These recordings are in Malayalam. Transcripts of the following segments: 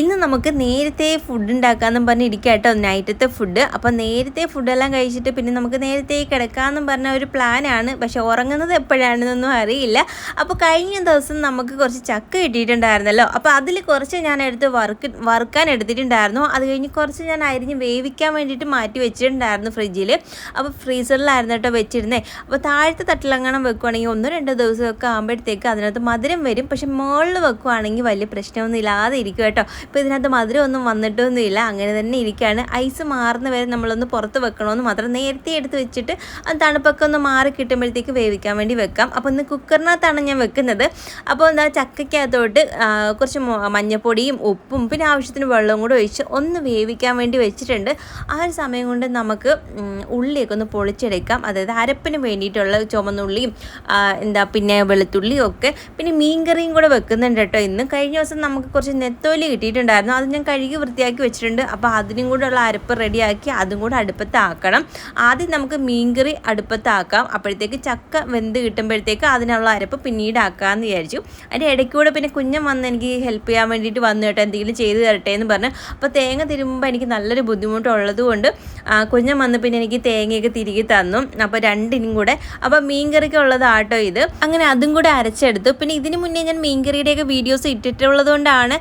ഇന്ന് നമുക്ക് നേരത്തെ ഫുഡ് ഉണ്ടാക്കാമെന്നും പറഞ്ഞ് ഇരിക്കുക കേട്ടോ നൈറ്റത്തെ ഫുഡ് അപ്പം നേരത്തെ ഫുഡെല്ലാം കഴിച്ചിട്ട് പിന്നെ നമുക്ക് നേരത്തെ കിടക്കാമെന്നും പറഞ്ഞ ഒരു പ്ലാനാണ് പക്ഷെ ഉറങ്ങുന്നത് എപ്പോഴാണെന്നൊന്നും അറിയില്ല. അപ്പോൾ കഴിഞ്ഞ ദിവസം നമുക്ക് കുറച്ച് ചക്ക കിട്ടിയിട്ടുണ്ടായിരുന്നല്ലോ. അപ്പോൾ അതിൽ കുറച്ച് ഞാൻ എടുത്ത് വറുക്ക് വറുക്കാൻ എടുത്തിട്ടുണ്ടായിരുന്നു. അത് കഴിഞ്ഞ് കുറച്ച് ഞാൻ അരിഞ്ഞ് വേവിക്കാൻ വേണ്ടിയിട്ട് മാറ്റി വെച്ചിട്ടുണ്ടായിരുന്നു ഫ്രിഡ്ജിൽ അപ്പോൾ ഫ്രീസറിലായിരുന്നു കേട്ടോ വെച്ചിരുന്നേ. അപ്പോൾ താഴത്തെ തട്ടിലങ്ങണം വെക്കുവാണെങ്കിൽ ഒന്നോ രണ്ടോ ദിവസമൊക്കെ ആകുമ്പോഴത്തേക്ക് അതിനകത്ത് മധുരം വരും. പക്ഷെ മുകളിൽ വെക്കുവാണെങ്കിൽ വലിയ പ്രശ്നമൊന്നും ഇല്ലാതെ ഇരിക്കും കേട്ടോ. ഇപ്പോൾ ഇതിനകത്ത് മധുരമൊന്നും വന്നിട്ടൊന്നുമില്ല. അങ്ങനെ തന്നെ ഇരിക്കുകയാണ് ഐസ് മാറുന്ന വരെ നമ്മളൊന്ന് പുറത്ത് വെക്കണമെന്ന് മാത്രം നേരത്തെ എടുത്ത് വെച്ചിട്ട് അത് തണുപ്പൊക്കെ ഒന്ന് മാറി കിട്ടുമ്പോഴത്തേക്ക് വേവിക്കാൻ വേണ്ടി വെക്കാം. അപ്പോൾ ഇന്ന് കുക്കറിനകത്താണ് ഞാൻ വെക്കുന്നത്. അപ്പോൾ എന്താ ചക്കയ്ക്കകത്തോട്ട് കുറച്ച് മഞ്ഞപ്പൊടിയും ഉപ്പും പിന്നെ ആവശ്യത്തിന് വെള്ളവും കൂടെ ഒഴിച്ച് ഒന്ന് വേവിക്കാൻ വേണ്ടി വെച്ചിട്ടുണ്ട്. ആ ഒരു സമയം കൊണ്ട് നമുക്ക് ഉള്ളിയൊക്കെ ഒന്ന് പൊളിച്ചെടുക്കാം. അതായത് അരപ്പിന് വേണ്ടിയിട്ടുള്ള ചുമന്നുള്ളിയും എന്താ പിന്നെ വെളുത്തുള്ളിയും ഒക്കെ പിന്നെ മീൻകറിയും കൂടെ വെക്കുന്നുണ്ട് കേട്ടോ ഇന്ന്. കഴിഞ്ഞ ദിവസം നമുക്ക് കുറച്ച് നെത്തോലി കിട്ടിയിട്ടുണ്ടായിരുന്നു അത് ഞാൻ കഴുകി വൃത്തിയാക്കി വെച്ചിട്ടുണ്ട്. അപ്പോൾ അതിനും കൂടെ ഉള്ള അരപ്പ് റെഡിയാക്കി അതും കൂടെ അടുപ്പത്താക്കണം. ആദ്യം നമുക്ക് മീൻകറി അടുപ്പത്താക്കാം. അപ്പോഴത്തേക്ക് ചക്ക വെന്ത് കിട്ടുമ്പോഴത്തേക്ക് അതിനുള്ള അരപ്പ് പിന്നീട് ആക്കാമെന്ന് വിചാരിച്ചു. അതിന്റെ ഇടയ്ക്കൂടെ പിന്നെ കുഞ്ഞൻ വന്ന് എനിക്ക് ഹെൽപ്പ് ചെയ്യാൻ വേണ്ടിയിട്ട് വന്നു കേട്ടോ. എന്തെങ്കിലും ചെയ്ത് തരട്ടെ എന്ന് പറഞ്ഞ്. അപ്പോൾ തേങ്ങ തിരുമ്പോൾ എനിക്ക് നല്ലൊരു ബുദ്ധിമുട്ടുള്ളത് കൊണ്ട് കുഞ്ഞൻ വന്ന് പിന്നെ എനിക്ക് തേങ്ങയൊക്കെ തിരികെ തന്നു. അപ്പോൾ രണ്ടിനും കൂടെ. അപ്പോൾ മീൻകറിക്ക് ഉള്ളതാട്ടോ ഇത്. അങ്ങനെ അതും കൂടെ അരച്ചെടുത്തു. പിന്നെ ഇതിന് മുന്നേ ഞാൻ മീൻകറിയുടെയൊക്കെ വീഡിയോസ് ഇട്ടിട്ടുള്ളത് കൊണ്ടാണ്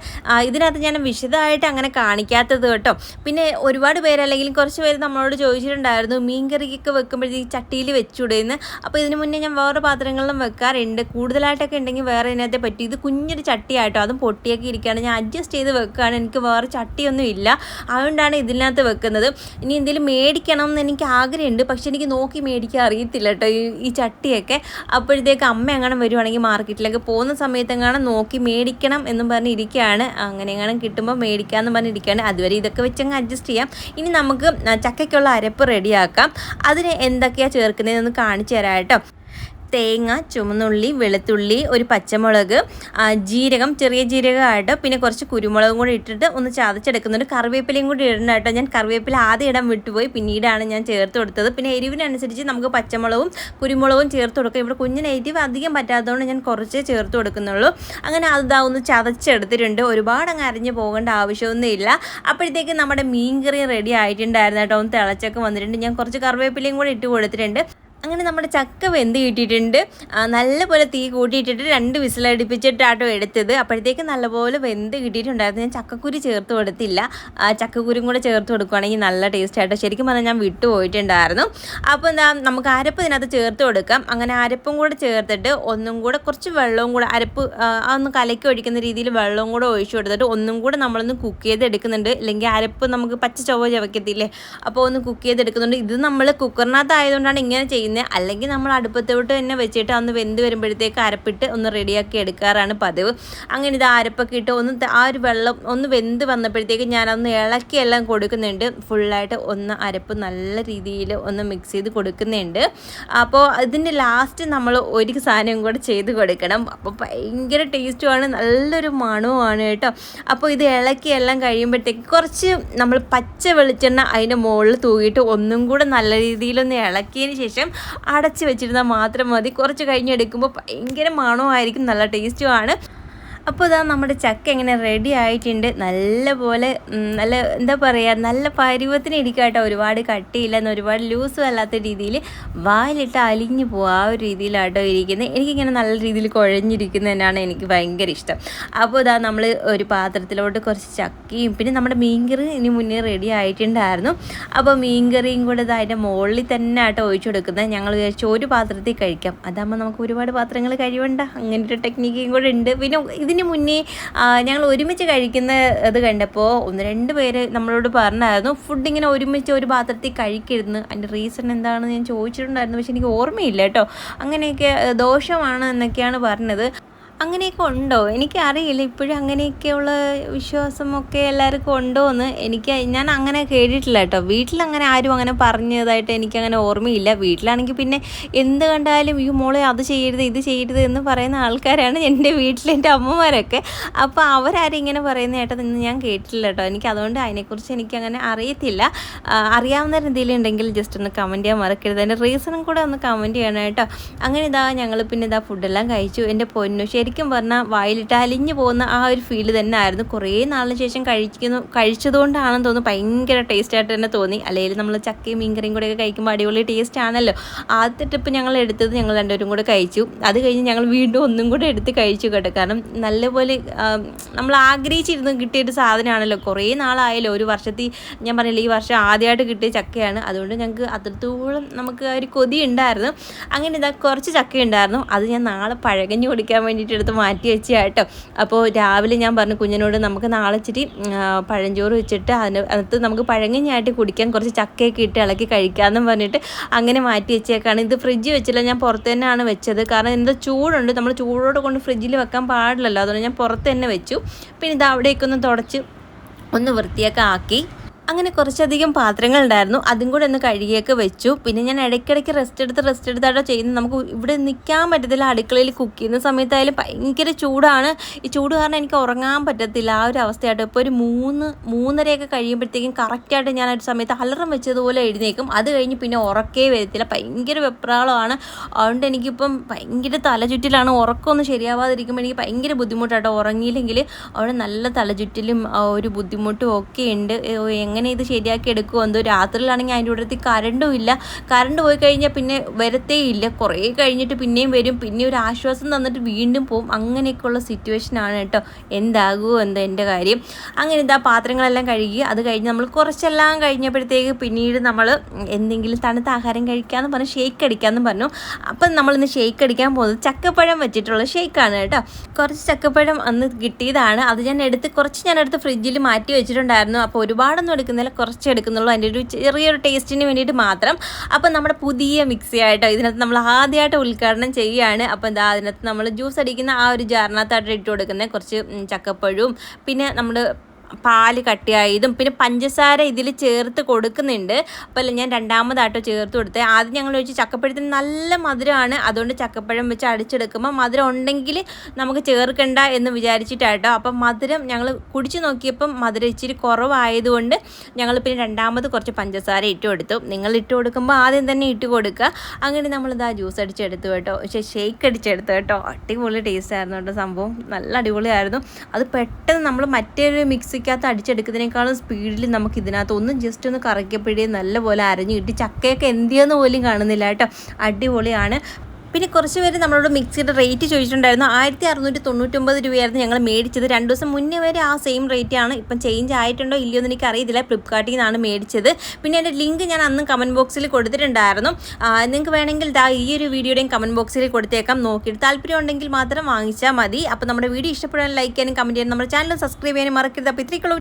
ഇതിനകത്ത് ഞാൻ വിശദമായിട്ട് അങ്ങനെ കാണിക്കാത്തത് കേട്ടോ. പിന്നെ ഒരുപാട് പേര് അല്ലെങ്കിൽ കുറച്ച് പേര് നമ്മളോട് ചോദിച്ചിട്ടുണ്ടായിരുന്നു മീൻകറിക്കൊക്കെ വെക്കുമ്പോഴത്തേക്ക് ചട്ടിയിൽ വെച്ചുകൂടെയെന്ന് അപ്പോൾ ഇതിന് മുന്നേ ഞാൻ വേറെ പാത്രങ്ങളിലും വെക്കാറുണ്ട്. കൂടുതലായിട്ടൊക്കെ ഉണ്ടെങ്കിൽ വേറെ ഇതിനകത്തെ പറ്റി. ഇത് കുഞ്ഞൊരു ചട്ടിയായിട്ടോ അതും പൊട്ടിയൊക്കെ ഇരിക്കുകയാണ്. ഞാൻ അഡ്ജസ്റ്റ് ചെയ്ത് വെക്കുകയാണ്. എനിക്ക് വേറെ ചട്ടിയൊന്നും ഇല്ല അതുകൊണ്ടാണ് ഇതിനകത്ത് വെക്കുന്നത്. ഇനി എന്തെങ്കിലും മേടിക്കണം എന്ന് എനിക്ക് ആഗ്രഹമുണ്ട്. പക്ഷെ എനിക്ക് നോക്കി മേടിക്കാൻ അറിയത്തില്ല കേട്ടോ ഈ ഈ ചട്ടിയൊക്കെ. അപ്പോഴത്തേക്ക് അമ്മ എങ്ങനെ വരുവാണെങ്കിൽ മാർക്കറ്റിലേക്ക് പോകുന്ന സമയത്ത് എങ്ങനെ നോക്കി മേടിക്കണം എന്നും പറഞ്ഞ് ഇരിക്കുകയാണ് അങ്ങനെ എങ്ങനെ കിട്ടുമ്പോൾ മേടിക്കാമെന്ന് പറഞ്ഞ് ഇരിക്കുകയാണ് അതുവരെ ഇതൊക്കെ വെച്ചങ്ങ് അഡ്ജസ്റ്റ് ചെയ്യാം. ഇനി നമുക്ക് ചക്കയ്ക്കുള്ള അരപ്പ് റെഡിയാക്കാം അതിന് എന്തൊക്കെയാണ് ചേർക്കുന്നതെന്ന് കാണിച്ചു തരാം കേട്ടോ. തേങ്ങ ചുമന്നുള്ളി വെളുത്തുള്ളി ഒരു പച്ചമുളക് ജീരകം ചെറിയ ജീരകമായിട്ട് പിന്നെ കുറച്ച് കുരുമുളകും കൂടി ഇട്ടിട്ട് ഒന്ന് ചതച്ചെടുക്കുന്നുണ്ട് കറിവേപ്പിലയും കൂടി ഇടണം കേട്ടോ. ഞാൻ കറിവേപ്പില ആദ്യം ഇടാൻ വിട്ടുപോയി പിന്നീടാണ് ഞാൻ ചേർത്ത് കൊടുത്തത്. പിന്നെ എരിവിനനുസരിച്ച് നമുക്ക് പച്ചമുളകും കുരുമുളകും ചേർത്ത് കൊടുക്കാം. ഇവിടെ കുഞ്ഞിന് എരിവ് അധികം പറ്റാത്തതുകൊണ്ട് ഞാൻ കുറച്ചേ ചേർത്ത് കൊടുക്കുന്നുള്ളൂ. അങ്ങനെ അതാ ഒന്ന് ചതച്ചെടുത്തിട്ടുണ്ട്. ഒരുപാട് അങ്ങ് അരിഞ്ഞ് പോകേണ്ട ആവശ്യമൊന്നുമില്ല. അപ്പോഴത്തേക്ക് നമ്മുടെ മീൻ കറി റെഡി ആയിട്ടുണ്ടായിരുന്നു കേട്ടോ. ഒന്ന് തിളച്ചൊക്കെ വന്നിട്ടുണ്ട്. ഞാൻ കുറച്ച് കറിവേപ്പിലയും കൂടി ഇട്ട് കൊടുത്തിട്ടുണ്ട്. അങ്ങനെ നമ്മുടെ ചക്ക വെന്ത് കിട്ടിയിട്ടുണ്ട്. നല്ലപോലെ തീ കൂട്ടിയിട്ടിട്ട് രണ്ട് വിസിലടിപ്പിച്ചിട്ടാട്ടോ എടുത്തത്. അപ്പോഴത്തേക്ക് നല്ലപോലെ വെന്ത് കിട്ടിയിട്ടുണ്ടായിരുന്നു. ഞാൻ ചക്കക്കുരു ചേർത്ത് കൊടുത്തില്ല. ചക്കക്കുരും കൂടെ ചേർത്ത് കൊടുക്കുകയാണെങ്കിൽ നല്ല ടേസ്റ്റ് ആയിട്ടോ ശരിക്കും പറഞ്ഞാൽ ഞാൻ വിട്ടു പോയിട്ടുണ്ടായിരുന്നു. അപ്പോൾ എന്താ നമുക്ക് അരപ്പ് ഇതിനകത്ത് ചേർത്ത് കൊടുക്കാം. അങ്ങനെ അരപ്പും കൂടെ ചേർത്തിട്ട് ഒന്നും കൂടെ കുറച്ച് വെള്ളവും കൂടെ അരപ്പ് അതൊന്ന് കലക്കി ഒഴിക്കുന്ന രീതിയിൽ വെള്ളവും കൂടെ ഒഴിച്ചു കൊടുത്തിട്ട് ഒന്നും കൂടെ നമ്മളൊന്ന് കുക്ക് ചെയ്ത് എടുക്കുന്നുണ്ട് അല്ലെങ്കിൽ അരപ്പ് നമുക്ക് പച്ച ചൊവ്വ ചവയ്ക്കത്തില്ലേ? അപ്പോൾ ഒന്ന് കുക്ക് ചെയ്തെടുക്കുന്നുണ്ട്. ഇത് നമ്മൾ കുക്കറിനകത്ത് ആയതുകൊണ്ടാണ് ഇങ്ങനെ ചെയ്യുന്നത്. അല്ലെങ്കിൽ നമ്മൾ അടുപ്പത്തോട്ട് തന്നെ വെച്ചിട്ട് അന്ന് വെന്ത് വരുമ്പോഴത്തേക്ക് അരപ്പിട്ട് ഒന്ന് റെഡിയാക്കി എടുക്കാറാണ് പതിവ്. അങ്ങനെ ഇത് അരപ്പൊക്കെ ഇട്ട് ഒന്ന് ആ ഒരു വെള്ളം ഒന്ന് വെന്ത് വന്നപ്പോഴത്തേക്ക് ഞാനൊന്ന് ഇളക്കി എല്ലാം കൊടുക്കുന്നുണ്ട്. ഫുള്ളായിട്ട് ഒന്ന് അരപ്പ് നല്ല രീതിയിൽ ഒന്ന് മിക്സ് ചെയ്ത് കൊടുക്കുന്നുണ്ട്. അപ്പോൾ ഇതിന്റെ ലാസ്റ്റ് നമ്മൾ ഒരു സാധനം കൂടെ ചെയ്ത് കൊടുക്കണം. അപ്പോൾ ഭയങ്കര ടേസ്റ്റുമാണ് നല്ലൊരു മണവുമാണ് കേട്ടോ. അപ്പോൾ ഇത് ഇളക്കി എല്ലാം കഴിയുമ്പോഴത്തേക്ക് കുറച്ച് നമ്മൾ പച്ച വെളിച്ചെണ്ണ അതിന്റെ മുകളിൽ തൂകിയിട്ട് ഒന്നും കൂടെ നല്ല രീതിയിലൊന്ന് ഇളക്കിയതിന് ശേഷം അടച്ച് വെച്ചിരുന്നാൽ മാത്രം മതി. കുറച്ച് കഴിഞ്ഞെടുക്കുമ്പോൾ ഭയങ്കര മണമായിരിക്കും. നല്ല ടേസ്റ്റുമാണ് അപ്പോൾ ഇതാ നമ്മുടെ ചക്ക എങ്ങനെ റെഡി ആയിട്ടുണ്ട്. നല്ലപോലെ പോലെ നല്ല എന്താ പറയുക നല്ല പരുവത്തിന് ഇരിക്കട്ടോ. ഒരുപാട് കട്ടിയില്ലെന്ന് ഒരുപാട് ലൂസും അല്ലാത്ത രീതിയിൽ വായിലിട്ട് അലിഞ്ഞു പോകും ആ ഒരു രീതിയിലാട്ടോ ഇരിക്കുന്നത് എനിക്കിങ്ങനെ നല്ല രീതിയിൽ കുഴഞ്ഞിരിക്കുന്നതിനാണ് എനിക്ക് ഭയങ്കര ഇഷ്ടം. അപ്പോൾ ഇതാ നമ്മൾ ഒരു പാത്രത്തിലോട്ട് കുറച്ച് ചക്കയും പിന്നെ നമ്മുടെ മീൻകറി ഇനി മുന്നേ റെഡി ആയിട്ടുണ്ടായിരുന്നു. അപ്പോൾ മീൻകറിയും കൂടെ ഇതാ അതിന്റെ മുകളിൽ തന്നെ ആട്ടോ ഒഴിച്ചു കൊടുക്കുന്നത്. ഞങ്ങൾ വിചാരിച്ചു ഒരു പാത്രത്തിൽ കഴിക്കാം. അതാകുമ്പോൾ നമുക്ക് ഒരുപാട് പാത്രങ്ങൾ കഴിവണ്ട. അങ്ങനെ ഒരു ടെക്നിക്കും കൂടെ ഉണ്ട്. പിന്നെ ഇതിന് മുന്നേ ഞങ്ങൾ ഒരുമിച്ച് കഴിക്കുന്ന ഇത് കണ്ടപ്പോൾ ഒന്ന് രണ്ട് പേര് നമ്മളോട് പറഞ്ഞായിരുന്നു ഫുഡ് ഇങ്ങനെ ഒരുമിച്ച് ഒരു പാത്രത്തിൽ കഴിക്കരുതെന്ന്. അതിന്റെ റീസൺ എന്താണെന്ന് ഞാൻ ചോദിച്ചിട്ടുണ്ടായിരുന്നു പക്ഷെ എനിക്ക് ഓർമ്മയില്ല കേട്ടോ. അങ്ങനെയൊക്കെ ദോഷമാണ് എന്നൊക്കെയാണ് പറഞ്ഞത്. അങ്ങനെയൊക്കെ ഉണ്ടോ? എനിക്കറിയില്ല. ഇപ്പോഴും അങ്ങനെയൊക്കെയുള്ള വിശ്വാസമൊക്കെ എല്ലാവർക്കും ഉണ്ടോ എന്ന് എനിക്ക് ഞാൻ അങ്ങനെ കേട്ടിട്ടില്ല കേട്ടോ. വീട്ടിലങ്ങനെ ആരും അങ്ങനെ പറഞ്ഞതായിട്ട് എനിക്കങ്ങനെ ഓർമ്മയില്ല. വീട്ടിലാണെങ്കിൽ പിന്നെ എന്ത് കണ്ടാലും ഈ മോളെ അത് ചെയ്യരുത് ഇത് ചെയ്യരുത് എന്ന് പറയുന്ന ആൾക്കാരാണ് എന്റെ വീട്ടിലെന്റെ അമ്മമാരൊക്കെ. അപ്പോൾ അവരാരും ഇങ്ങനെ പറയുന്ന കേട്ടോ ഇന്ന് ഞാൻ കേട്ടിട്ടില്ല കേട്ടോ. എനിക്ക് അതുകൊണ്ട് അതിനെക്കുറിച്ച് എനിക്കങ്ങനെ അറിയത്തില്ല. അറിയാവുന്ന എന്തെങ്കിലും ഉണ്ടെങ്കിൽ ജസ്റ്റ് ഒന്ന് കമന്റ് ചെയ്യാൻ മറക്കരുത്. അതിന്റെ റീസണും കൂടെ ഒന്ന് കമന്റ് ചെയ്യണം കേട്ടോ. അങ്ങനെ ഇതാ ഞങ്ങൾ പിന്നെ ഇതാ ഫുഡെല്ലാം കഴിച്ചു. എന്റെ പൊന്നു ശരിക്കും പറഞ്ഞാൽ വായിലിട്ട് അലിഞ്ഞു പോകുന്ന ആ ഒരു ഫീൽ തന്നെ ആയിരുന്നു കുറേ നാളിന് ശേഷം കഴിക്കുന്നു കഴിച്ചതുകൊണ്ടാണെന്ന് തോന്നുന്നു. ഭയങ്കര ടേസ്റ്റായിട്ട് തന്നെ തോന്നി. അല്ലെങ്കിൽ നമ്മൾ ചക്കയും മീൻകറിയും കൂടെയൊക്കെ കഴിക്കുമ്പോൾ അടിപൊളി ടേസ്റ്റ് ആണല്ലോ. ആദ്യത്തെ ട്രിപ്പ് ഞങ്ങൾ എടുത്തത് ഞങ്ങൾ രണ്ടുപേരും കൂടെ കഴിച്ചു. അത് കഴിഞ്ഞ് ഞങ്ങൾ വീണ്ടും ഒന്നും കൂടെ എടുത്ത് കഴിച്ചു കേട്ടോ. കാരണം നല്ലപോലെ നമ്മൾ ആഗ്രഹിച്ചിരുന്ന് കിട്ടിയൊരു സാധനമാണല്ലോ. കുറേ നാളായല്ലോ. ഒരു വർഷത്തിൽ ഞാൻ പറഞ്ഞില്ല ഈ വർഷം ആദ്യമായിട്ട് കിട്ടിയ ചക്കയാണ്. അതുകൊണ്ട് ഞങ്ങൾക്ക് അത്രത്തോളം നമുക്ക് ഒരു കൊതി ഉണ്ടായിരുന്നു. അങ്ങനെ ഇതാ കുറച്ച് ചക്ക ഉണ്ടായിരുന്നു അത് ഞാൻ നാളെ പഴകഞ്ഞു കുടിക്കാൻ വേണ്ടിയിട്ട് എടുത്ത് മാറ്റി വെച്ചാട്ടോ അപ്പോൾ രാവിലെ ഞാൻ പറഞ്ഞു കുഞ്ഞിനോട് നമുക്ക് നാളെ ഇച്ചിരി പഴഞ്ചോറ് വെച്ചിട്ട് അതിന് അകത്ത് നമുക്ക് പഴങ്ങിഞ്ഞായിട്ട് കുടിക്കാൻ കുറച്ച് ചക്കയൊക്കെ ഇട്ട് ഇളക്കി കഴിക്കാമെന്നും പറഞ്ഞിട്ട് അങ്ങനെ മാറ്റി വെച്ചേക്കാണ്. ഇത് ഫ്രിഡ്ജ് വെച്ചില്ല ഞാൻ പുറത്ത് തന്നെയാണ് വെച്ചത്. കാരണം എന്താ ചൂടുണ്ട്. നമ്മൾ ചൂടോടെ കൊണ്ട് ഫ്രിഡ്ജിൽ വെക്കാൻ പാടില്ലല്ലോ. അതുകൊണ്ട് ഞാൻ പുറത്ത് തന്നെ വെച്ചു. പിന്നെ ഇത് അവിടേക്കൊന്ന് തുടച്ച് ഒന്ന് വൃത്തിയൊക്കെ ആക്കി. അങ്ങനെ കുറച്ചധികം പാത്രങ്ങൾ ഉണ്ടായിരുന്നു അതും കൂടെ ഒന്ന് കഴുകിയൊക്കെ വെച്ചു. പിന്നെ ഞാൻ ഇടയ്ക്കിടയ്ക്ക് റെസ്റ്റ് എടുത്ത് റെസ്റ്റ് എടുത്താട്ടോ ചെയ്യുന്നത്. നമുക്ക് ഇവിടെ നിൽക്കാൻ പറ്റത്തില്ല. അടുക്കളയിൽ കുക്ക് ചെയ്യുന്ന സമയത്തായാലും ഭയങ്കര ചൂടാണ്. ഈ ചൂട് കാരണം എനിക്ക് ഉറങ്ങാൻ പറ്റത്തില്ല. ആ ഒരു അവസ്ഥയായിട്ട് ഇപ്പോൾ ഒരു മൂന്ന് മൂന്നരയൊക്കെ കഴിയുമ്പോഴത്തേക്കും കറക്റ്റായിട്ട് ഞാൻ ഒരു സമയത്ത് അലറം വെച്ചതുപോലെ എഴുന്നേക്കും. അത് കഴിഞ്ഞ് പിന്നെ ഉറക്കേ വരത്തില്ല. ഭയങ്കര വെപ്രാളമാണ്. അതുകൊണ്ട് എനിക്കിപ്പം ഭയങ്കര തലചുറ്റിലാണ്. ഉറക്കമൊന്നും ശരിയാവാതിരിക്കുമ്പോൾ എനിക്ക് ഭയങ്കര ബുദ്ധിമുട്ടാട്ടോ. ഉറങ്ങിയില്ലെങ്കിൽ അവിടെ നല്ല തലചുറ്റിലും ഒരു ബുദ്ധിമുട്ടും ഒക്കെ ഉണ്ട്. എങ്ങനെ ഇത് ശരിയാക്കി എടുക്കുമോ എന്തോ രാത്രിയിലാണെങ്കിൽ അതിന്റെ കൂടത്തിൽ കറണ്ടും ഇല്ല. കറണ്ട് പോയി കഴിഞ്ഞാൽ പിന്നെ വരത്തേ ഇല്ല. കുറേ കഴിഞ്ഞിട്ട് പിന്നെയും വരും. പിന്നെ ഒരു ആശ്വാസം തന്നിട്ട് വീണ്ടും പോവും. അങ്ങനെയൊക്കെയുള്ള സിറ്റുവേഷനാണ് കേട്ടോ. എന്താകുമോ എന്താ എന്റെ കാര്യം? അങ്ങനെ ഇതാ പാത്രങ്ങളെല്ലാം കഴുകി. അത് കഴിഞ്ഞ് നമ്മൾ കുറച്ചെല്ലാം കഴിഞ്ഞപ്പോഴത്തേക്ക് പിന്നീട് നമ്മൾ എന്തെങ്കിലും തണുത്ത ആഹാരം കഴിക്കാമെന്ന് പറഞ്ഞു ഷേക്ക് അടിക്കാമെന്ന് പറഞ്ഞു. അപ്പം നമ്മളിന്ന് ഷേക്ക് അടിക്കാൻ പോകുന്നത് ചക്കപ്പഴം വെച്ചിട്ടുള്ള ഷേക്കാണ് കേട്ടോ. കുറച്ച് ചക്കപ്പഴം അന്ന് കിട്ടിയതാണ്. അത് ഞാൻ എടുത്ത് കുറച്ച് ഞാൻ എടുത്ത് ഫ്രിഡ്ജിൽ മാറ്റി വെച്ചിട്ടുണ്ടായിരുന്നു. അപ്പോൾ ഒരുപാടൊന്നും എടുക്കുന്നില്ല കുറച്ച് എടുക്കുന്നുള്ളൂ. അതിന്റെ ഒരു ചെറിയൊരു ടേസ്റ്റിന് വേണ്ടിയിട്ട് മാത്രം. അപ്പം നമ്മുടെ പുതിയ മിക്സി ആയിട്ടോ ഇതിനകത്ത് നമ്മൾ ആദ്യമായിട്ട് ഉദ്ഘാടനം ചെയ്യുകയാണ്. അപ്പോൾ എന്താ അതിനകത്ത് നമ്മൾ ജ്യൂസ് അടിക്കുന്ന ആ ഒരു ജാറിനകത്തായിട്ട് ഇട്ട് കൊടുക്കുന്നത്. കുറച്ച് ചക്കപ്പഴവും. പിന്നെ നമ്മൾ പാൽ കട്ടിയായതും പിന്നെ പഞ്ചസാര ഇതിൽ ചേർത്ത് കൊടുക്കുന്നുണ്ട്. അപ്പോൾ ഞാൻ രണ്ടാമതാട്ടോ ചേർത്ത് കൊടുത്തത് ആദ്യം ഞങ്ങൾ വെച്ച് ചക്കപ്പഴത്തിന് നല്ല മധുരമാണ് അതുകൊണ്ട് ചക്കപ്പഴം വെച്ച് അടിച്ചെടുക്കുമ്പോൾ മധുരം ഉണ്ടെങ്കിൽ നമുക്ക് ചേർക്കണ്ട എന്ന് വിചാരിച്ചിട്ടാട്ടോ. അപ്പം മധുരം ഞങ്ങൾ കുടിച്ചു നോക്കിയപ്പം മധുരം ഇച്ചിരി കുറവായതുകൊണ്ട് ഞങ്ങൾ പിന്നെ രണ്ടാമത് കുറച്ച് പഞ്ചസാര ഇട്ട് കൊടുത്തു. നിങ്ങൾ ഇട്ട് കൊടുക്കുമ്പോൾ ആദ്യം തന്നെ ഇട്ട് കൊടുക്കുക. അങ്ങനെ നമ്മളിതാ ജ്യൂസ് അടിച്ചെടുത്തു കേട്ടോ. പക്ഷേ ഷേക്ക് അടിച്ചെടുത്തു കേട്ടോ. അടിപൊളി ടേസ്റ്റ് ആയിരുന്നു കേട്ടോ സംഭവം. നല്ല അടിപൊളിയായിരുന്നു. അത് പെട്ടെന്ന് നമ്മൾ മറ്റൊരു മിക്സിക്കകത്ത് അടിച്ചെടുക്കുന്നതിനേക്കാളും സ്പീഡിൽ നമുക്ക് ഇതിനകത്ത് ഒന്നും ജസ്റ്റ് ഒന്ന് കറക്കിയപ്പോഴേ നല്ലപോലെ അരഞ്ഞു കിട്ടി. ചക്കയൊക്കെ എന്തിയെന്ന് പോലും കാണുന്നില്ല കേട്ടോ. അടിപൊളിയാണ്. പിന്നെ കുറച്ച് പേര് നമ്മളോട് മിക്സിയുടെ റേറ്റ് ചോദിച്ചിട്ടുണ്ടായിരുന്നു. ആയിരത്തി അറുന്നൂറ്റി തൊണ്ണൂറ്റൊമ്പത് രൂപയായിരുന്നു ഞങ്ങൾ മേടിച്ചത്. രണ്ട് ദിവസം മുന്നേ വരെ ആ സെയിം റേറ്റ് ആണ്. ഇപ്പം ചേഞ്ച് ആയിട്ടുണ്ടോ ഇല്ലയോ എന്ന് എനിക്ക് അറിയത്തില്ല. ഫ്ലിപ്കാർട്ടിൽ നിന്നാണ് മേടിച്ചത്. പിന്നെ എന്റെ ലിങ്ക് ഞാൻ അന്ന് കമന്റ് ബോക്സിൽ കൊടുത്തിട്ടുണ്ടായിരുന്നു. നിങ്ങൾക്ക് വേണമെങ്കിൽ ദാ ഈ ഒരു വീഡിയോയുടെയും കമന്റ് ബോക്സിൽ കൊടുത്തേക്കാം. നോക്കിയിട്ട് താല്പര്യം ഉണ്ടെങ്കിൽ മാത്രം വാങ്ങിച്ചാൽ മതി. അപ്പോൾ നമ്മുടെ വീഡിയോ ഇഷ്ടപ്പെടാൻ ലൈക്ക് ചെയ്യാനും കമന്റ് ചെയ്യാനും നമ്മുടെ ചാനൽ സബ്സ്ക്രൈബ് ചെയ്യാനും മറക്കരുത്. അപ്പോൾ ഇത്രയ്ക്കുള്ള.